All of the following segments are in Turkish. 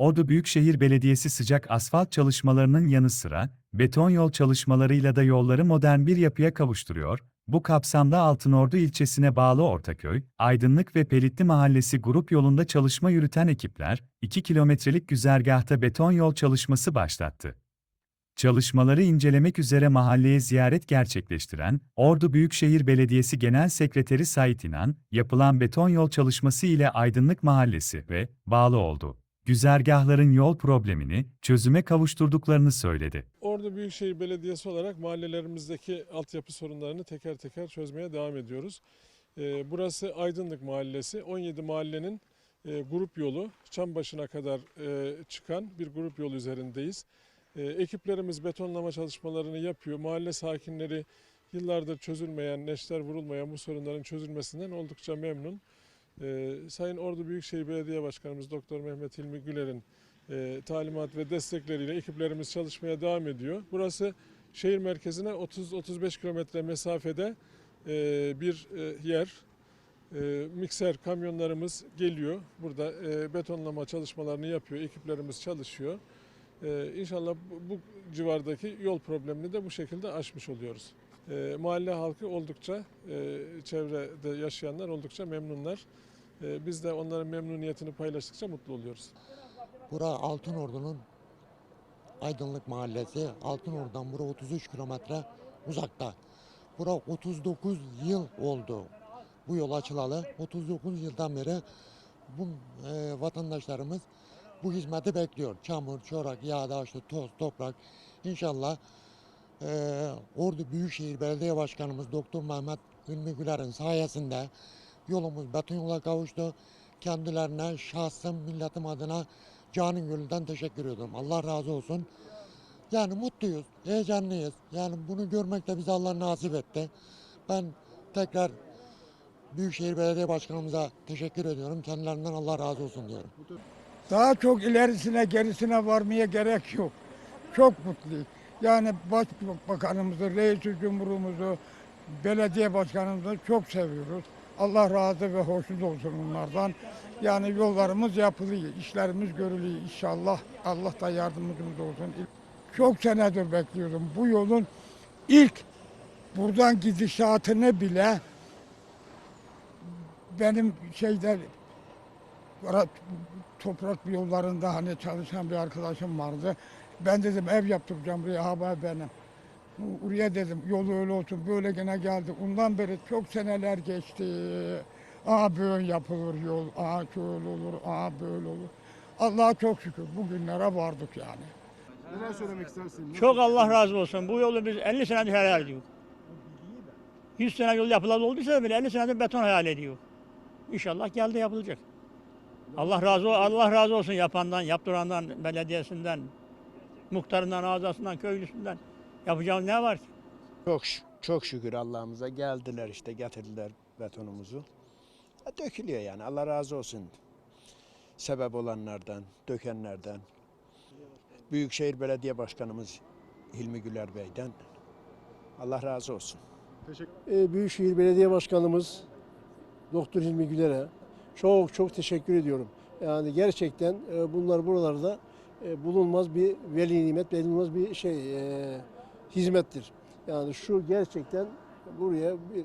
Ordu Büyükşehir Belediyesi sıcak asfalt çalışmalarının yanı sıra, beton yol çalışmalarıyla da yolları modern bir yapıya kavuşturuyor. Bu kapsamda Altınordu ilçesine bağlı Ortaköy, Aydınlık ve Pelitli Mahallesi grup yolunda çalışma yürüten ekipler, 2 kilometrelik güzergahta beton yol çalışması başlattı. Çalışmaları incelemek üzere mahalleye ziyaret gerçekleştiren Ordu Büyükşehir Belediyesi Genel Sekreteri Sait İnan, yapılan beton yol çalışması ile Aydınlık Mahallesi ve bağlı oldu. Güzergahların yol problemini çözüme kavuşturduklarını söyledi. Ordu Büyükşehir Belediyesi olarak mahallelerimizdeki altyapı sorunlarını teker teker çözmeye devam ediyoruz. Ee, Burası Aydınlık Mahallesi. 17 mahallenin e, grup yolu, Çambaşı'na kadar e, çıkan bir grup yolu üzerindeyiz. E, Ekiplerimiz betonlama çalışmalarını yapıyor. Mahalle sakinleri yıllardır çözülmeyen, neşter vurulmayan bu sorunların çözülmesinden oldukça memnun. E, Sayın Ordu Büyükşehir Belediye Başkanımız Doktor Mehmet Hilmi Güler'in e, talimat ve destekleriyle ekiplerimiz çalışmaya devam ediyor. Burası şehir merkezine 30-35 kilometre mesafede e, bir e, yer. E, mikser kamyonlarımız geliyor. Burada e, betonlama çalışmalarını yapıyor. Ekiplerimiz çalışıyor. E, İnşallah bu, bu civardaki yol problemini de bu şekilde aşmış oluyoruz. E, mahalle halkı oldukça, e, çevrede yaşayanlar oldukça memnunlar. E, biz de onların memnuniyetini paylaştıkça mutlu oluyoruz. Bura Altınordu'nun Aydınlık Mahallesi. Altınordu'dan bura 33 kilometre uzakta. Bura 39 yıl oldu bu yol açılalı. 39 yıldan beri bu e, vatandaşlarımız bu hizmeti bekliyor. Çamur, çorak, yağdaşlı, toz, toprak. İnşallah e, Ordu Büyükşehir Belediye Başkanımız Doktor Mehmet Ülmü Güler'in sayesinde yolumuz beton yola kavuştu. Kendilerine şahsım, milletim adına canın gönülden teşekkür ediyorum. Allah razı olsun. Yani mutluyuz, heyecanlıyız. Yani bunu görmek de bize Allah nasip etti. Ben tekrar Büyükşehir Belediye Başkanımıza teşekkür ediyorum. Kendilerinden Allah razı olsun diyorum. Daha çok ilerisine gerisine varmaya gerek yok. Çok mutluyuz. Yani Başbakanımızı, Reis-i Cumhurumuzu, belediye başkanımızı çok seviyoruz. Allah razı ve hoşnut olsun onlardan. Yani yollarımız yapılıyor, işlerimiz görülüyor inşallah. Allah da yardımcımız olsun. Çok senedir bekliyordum. Bu yolun ilk buradan gidişatını bile benim şeyde toprak yollarında hani çalışan bir arkadaşım vardı. Ben dedim ev yaptıracağım buraya haber benim. Oraya dedim yolu öyle olsun böyle gene geldi. Ondan beri çok seneler geçti. Aa böyle yapılır yol, aa şöyle olur, aa böyle olur. Allah'a çok şükür bugünlere vardık yani. Neler söylemek istersin? Çok Allah razı olsun. Bu yolu biz 50 senedir hayal ediyoruz. 100 sene yol yapılalı olduysa bile 50 senedir beton hayal ediyor. İnşallah geldi yapılacak. Allah razı Allah razı olsun yapandan, yaptırandan, belediyesinden, muhtarından, azasından, köylüsünden. Yapacağımız ne var ki? Çok çok şükür Allah'ımıza geldiler işte getirdiler betonumuzu. Ha, Dökülüyor yani Allah razı olsun. Sebep olanlardan, dökenlerden. Büyükşehir Belediye Başkanımız Hilmi Güler Bey'den. Allah razı olsun. Ee, Büyükşehir Belediye Başkanımız Doktor Hilmi Güler'e çok çok teşekkür ediyorum. Yani gerçekten e, bunlar buralarda e, bulunmaz bir veli nimet, bulunmaz bir şey e, hizmettir. Yani şu gerçekten buraya bir,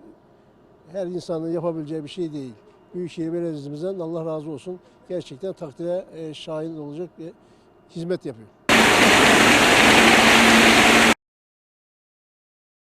her insanın yapabileceği bir şey değil. Büyükşehir Belediye'mizden Allah razı olsun. Gerçekten takdire e, şahin olacak bir hizmet yapıyor.